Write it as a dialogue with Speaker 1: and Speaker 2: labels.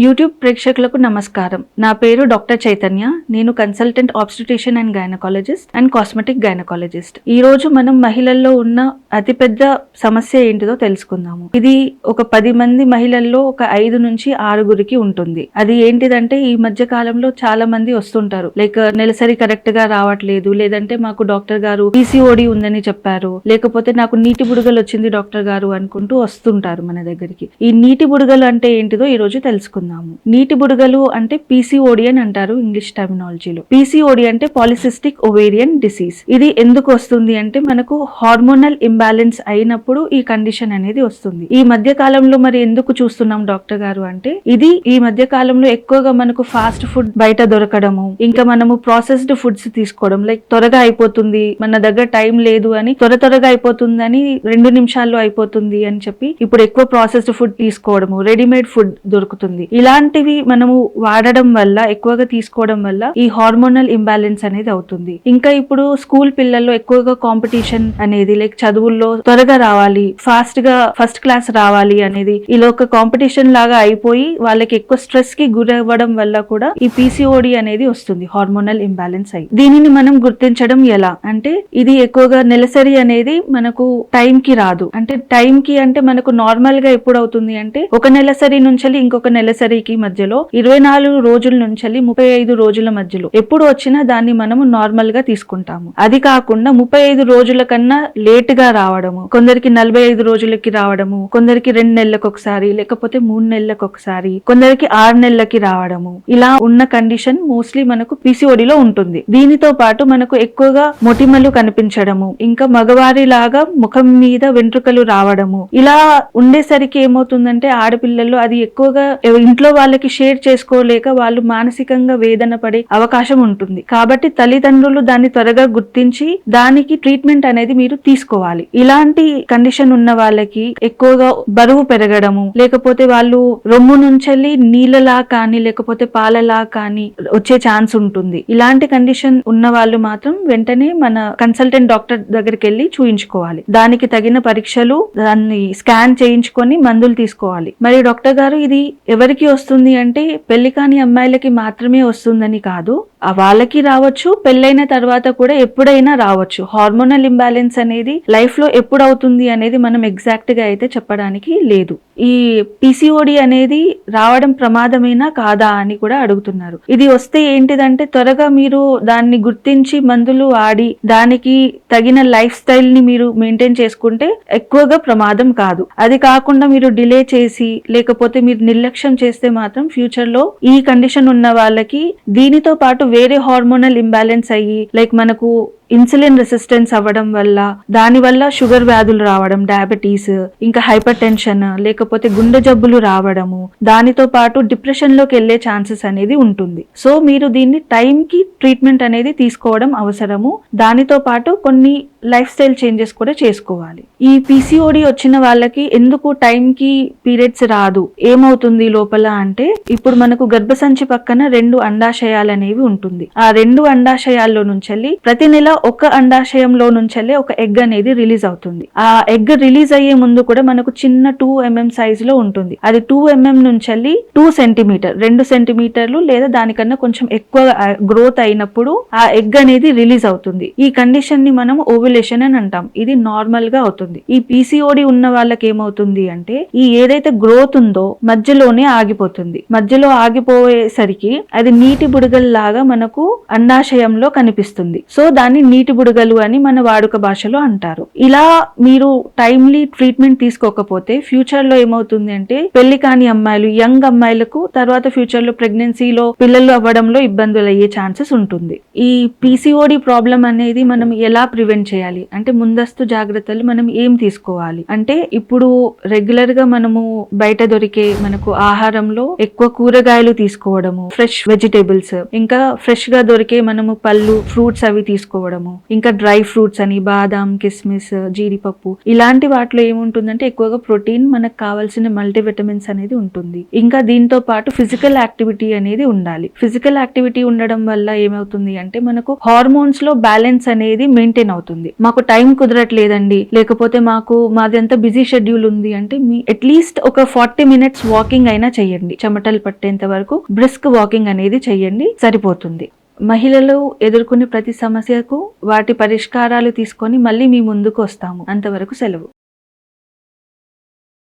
Speaker 1: YouTube ప్రేక్షకులకు నమస్కారం. నా పేరు డాక్టర్ చైతన్య. నేను consultant obstetrician and gynaecologist and cosmetic gynaecologist. ఈ రోజు మనం మహిళల్లో ఉన్న అతిపెద్ద సమస్య ఏంటిదో తెలుసుకుందాము. ఇది ఒక పది మంది మహిళల్లో ఒక ఐదు నుంచి ఆరుగురికి ఉంటుంది. అది ఏంటిదంటే ఈ మధ్య కాలంలో చాలా మంది వస్తుంటారు. లైక్ నెలసరి కరెక్ట్గా రావట్లేదు లేదంటే మాకు డాక్టర్ గారు పీసీఓడి ఉందని చెప్పారు లేకపోతే నాకు నీటి బుడగలు వచ్చింది డాక్టర్ గారు అనుకుంటూ వస్తుంటారు మన దగ్గరికి. ఈ నీటి బుడగలు అంటే ఏంటిదో ఈ రోజు తెలుసుకుందాం. తెలుసుకుందాము నీటి బుడగలు అంటే పీసీఓడి అని అంటారు ఇంగ్లీష్ టర్మినాలజీలో పీసీఓడి అంటే పాలిసిస్టిక్ ఒవేరియన్ డిసీజ్ ఇది ఎందుకు వస్తుంది అంటే మనకు హార్మోనల్ ఇంబ్యాలెన్స్ అయినప్పుడు ఈ కండిషన్ అనేది వస్తుంది. ఈ మధ్య కాలంలో మరి ఎందుకు చూస్తున్నాం డాక్టర్ గారు అంటే ఇది ఈ మధ్య కాలంలో ఎక్కువగా మనకు ఫాస్ట్ ఫుడ్ బయట దొరకడము ఇంకా మనము ప్రాసెస్డ్ ఫుడ్స్ తీసుకోవడం లైక్ త్వరగా అయిపోతుంది మన దగ్గర టైం లేదు అని త్వర త్వరగా అయిపోతుందని రెండు నిమిషాల్లో అయిపోతుంది అని చెప్పి ఇప్పుడు ఎక్కువ ప్రాసెస్డ్ ఫుడ్ తీసుకోవడము రెడీమేడ్ ఫుడ్ దొరుకుతుంది. ఇలాంటివి మనము వాడడం వల్ల ఎక్కువగా తీసుకోవడం వల్ల ఈ హార్మోనల్ ఇంబ్యాలెన్స్ అనేది అవుతుంది. ఇంకా ఇప్పుడు స్కూల్ పిల్లల్లో ఎక్కువగా కాంపిటీషన్ అనేది లైక్ చదువుల్లో త్వరగా రావాలి ఫాస్ట్గా ఫస్ట్ క్లాస్ రావాలి అనేది ఇలా ఒక కాంపిటీషన్ లాగా అయిపోయి వాళ్ళకి ఎక్కువ స్ట్రెస్కి గురవ్వడం వల్ల కూడా ఈ పీసీఓడి అనేది వస్తుంది హార్మోనల్ ఇంబ్యాలెన్స్ అయ్యి దీనిని మనం గుర్తించడం ఎలా? అంటే ఇది ఎక్కువగా నెలసరి అనేది మనకు టైం కి రాదు. అంటే టైం కి అంటే మనకు నార్మల్గా ఎప్పుడు అవుతుంది అంటే ఒక నెలసరి నుంచి ఇంకొక నెలసరి నెలసరికి మధ్యలో ఇరవై నాలుగు రోజుల నుంచి ముప్పై ఐదు రోజుల మధ్యలో ఎప్పుడు వచ్చినా దాన్ని మనము నార్మల్గా తీసుకుంటాము. అది కాకుండా ముప్పై ఐదు రోజుల కన్నా లేట్గా రావడము కొందరికి నలభై ఐదు రోజులకి రావడము కొందరికి రెండు నెలలకు ఒకసారి లేకపోతే మూడు నెలలకు ఒకసారి కొందరికి ఆరు నెలలకి రావడము. ఇలా ఉన్న కండిషన్ మోస్ట్లీ మనకు పిసిఓడిలో ఉంటుంది. దీనితో పాటు మనకు ఎక్కువగా మొటిమలు కనిపించడము ఇంకా మగవారి లాగా ముఖం మీద వెంట్రుకలు రావడము. ఇలా ఉండేసరికి ఏమవుతుందంటే ఆడపిల్లలు అది ఎక్కువగా ఇంట్లో వాళ్ళకి షేర్ చేసుకోలేక వాళ్ళు మానసికంగా వేదన పడే అవకాశం ఉంటుంది. కాబట్టి తల్లిదండ్రులు దాన్ని త్వరగా గుర్తించి దానికి ట్రీట్మెంట్ అనేది మీరు తీసుకోవాలి. ఇలాంటి కండిషన్ ఉన్న వాళ్ళకి ఎక్కువగా బరువు పెరగడము లేకపోతే వాళ్ళు రొమ్ము నుంచెల్లి నీళ్ళలా కానీ లేకపోతే పాలలా కానీ వచ్చే ఛాన్స్ ఉంటుంది. ఇలాంటి కండిషన్ ఉన్న వాళ్ళు మాత్రం వెంటనే మన కన్సల్టెంట్ డాక్టర్ దగ్గరికి వెళ్ళి చూయించుకోవాలి. దానికి తగిన పరీక్షలు దాన్ని స్కాన్ చేయించుకొని మందులు తీసుకోవాలి. మరి డాక్టర్ గారు ఇది ఎవరికి వస్తుంది అంటే పెళ్ళి కాని అమ్మాయిలకి మాత్రమే వస్తుందని కాదు. వాళ్ళకి రావచ్చు పెళ్ళైన తర్వాత కూడా ఎప్పుడైనా రావచ్చు. హార్మోనల్ ఇంబ్యాలెన్స్ అనేది లైఫ్లో ఎప్పుడు అవుతుంది అనేది మనం ఎగ్జాక్ట్గా అయితే చెప్పడానికి లేదు. ఈ పిసిఓడి అనేది రావడం ప్రమాదమేనా కాదా అని కూడా అడుగుతున్నారు. ఇది వస్తే ఏంటిదంటే త్వరగా మీరు దాన్ని గుర్తించి మందులు ఆడి దానికి తగిన లైఫ్ స్టైల్ని మీరు మెయింటైన్ చేసుకుంటే ఎక్కువగా ప్రమాదం కాదు. అది కాకుండా మీరు డిలే చేసి లేకపోతే మీరు నిర్లక్ష్యం చేస్తే మాత్రం ఫ్యూచర్లో ఈ కండిషన్ ఉన్న వాళ్ళకి దీనితో పాటు వేరే హార్మోనల్ ఇంబ్యాలెన్స్ అయ్యి లైక్ మనకు ఇన్సులిన్ రెసిస్టెన్స్ అవ్వడం వల్ల దాని వల్ల షుగర్ వ్యాధులు రావడం డయాబెటీస్ ఇంకా హైపర్ టెన్షన్ లేకపోతే గుండె జబ్బులు రావడము దానితో పాటు డిప్రెషన్లోకి వెళ్ళే ఛాన్సెస్ అనేది ఉంటుంది. సో మీరు దీన్ని టైం కి ట్రీట్మెంట్ అనేది తీసుకోవడం అవసరము. దానితో పాటు కొన్ని లైఫ్ స్టైల్ చేంజెస్ కూడా చేసుకోవాలి. ఈ పిసిఓడి వచ్చిన వాళ్ళకి ఎందుకు టైం కి పీరియడ్స్ రాదు? ఏమవుతుంది లోపల అంటే ఇప్పుడు మనకు గర్భసంచి పక్కన రెండు అండాశయాలు అనేవి ఉంటుంది. ఆ రెండు అండాశయాల్లో నుంచి ప్రతి నెల ఒక అండాశయంలో నుంచి ఒక ఎగ్ అనేది రిలీజ్ అవుతుంది. ఆ ఎగ్ రిలీజ్ అయ్యే ముందు కూడా మనకు చిన్న టూ ఎంఎం సైజ్లో ఉంటుంది. అది టూ ఎంఎం నుంచి టూ సెంటీమీటర్ రెండు సెంటీమీటర్లు లేదా దానికన్నా కొంచెం ఎక్కువ గ్రోత్ అయినప్పుడు ఆ ఎగ్ అనేది రిలీజ్ అవుతుంది. ఈ కండిషన్ని మనం ఓవ్యులేషన్ అని అంటాం. ఇది నార్మల్గా అవుతుంది. ఈ పీసీఓడి ఉన్న వాళ్ళకి ఏమవుతుంది అంటే ఈ ఏదైతే గ్రోత్ ఉందో మధ్యలోనే ఆగిపోతుంది. మధ్యలో ఆగిపోయేసరికి అది నీటి బుడగల్ లాగా మనకు అండాశయంలో కనిపిస్తుంది. సో దాన్ని నీటి బుడగలు అని మన వాడుక భాషలో అంటారు. ఇలా మీరు టైమ్లీ ట్రీట్మెంట్ తీసుకోకపోతే ఫ్యూచర్లో ఏమవుతుంది అంటే పెళ్ళి కాని అమ్మాయిలు యంగ్ అమ్మాయిలకు తర్వాత ఫ్యూచర్లో ప్రెగ్నెన్సీలో పిల్లలు అవ్వడంలో ఇబ్బందులు అయ్యే ఛాన్సెస్ ఉంటుంది. ఈ పీసీఓడి ప్రాబ్లం అనేది మనం ఎలా ప్రివెంట్ చేయాలి? అంటే ముందస్తు జాగ్రత్తలు మనం ఏం తీసుకోవాలి? అంటే ఇప్పుడు రెగ్యులర్గా మనము బయట దొరికే మనకు ఆహారంలో ఎక్కువ కూరగాయలు తీసుకోవడము ఫ్రెష్ వెజిటేబుల్స్ ఇంకా ఫ్రెష్గా దొరికే మనము పళ్ళు ఫ్రూట్స్ అవి తీసుకోవడం తీసుకోవడము ఇంకా డ్రై ఫ్రూట్స్ అని బాదాం కిస్మిస్ జీడిపప్పు ఇలాంటి వాటిలో ఏముంటుందంటే ఎక్కువగా ప్రోటీన్ మనకు కావాల్సిన మల్టీవిటమిన్స్ అనేది ఉంటుంది. ఇంకా దీంతో పాటు ఫిజికల్ యాక్టివిటీ అనేది ఉండాలి. ఫిజికల్ యాక్టివిటీ ఉండడం వల్ల ఏమవుతుంది అంటే మనకు హార్మోన్స్లో బ్యాలెన్స్ అనేది మెయింటైన్ అవుతుంది. మాకు టైం కుదరట్లేదండి. లేకపోతే మాకు మాది అంత బిజీ షెడ్యూల్ ఉంది అంటే మీ అట్లీస్ట్ ఒక ఫార్టీ మినిట్స్ వాకింగ్ అయినా చేయండి. చెమటలు పట్టేంత వరకు బ్రిస్క్ వాకింగ్ అనేది చేయండి. సరిపోతుంది. మహిళలు ఎదుర్కొనే ప్రతి సమస్యకు వాటి పరిష్కారాలు తీసుకొని మళ్ళీ మీ ముందుకు వస్తాము. అంతవరకు సెలవు.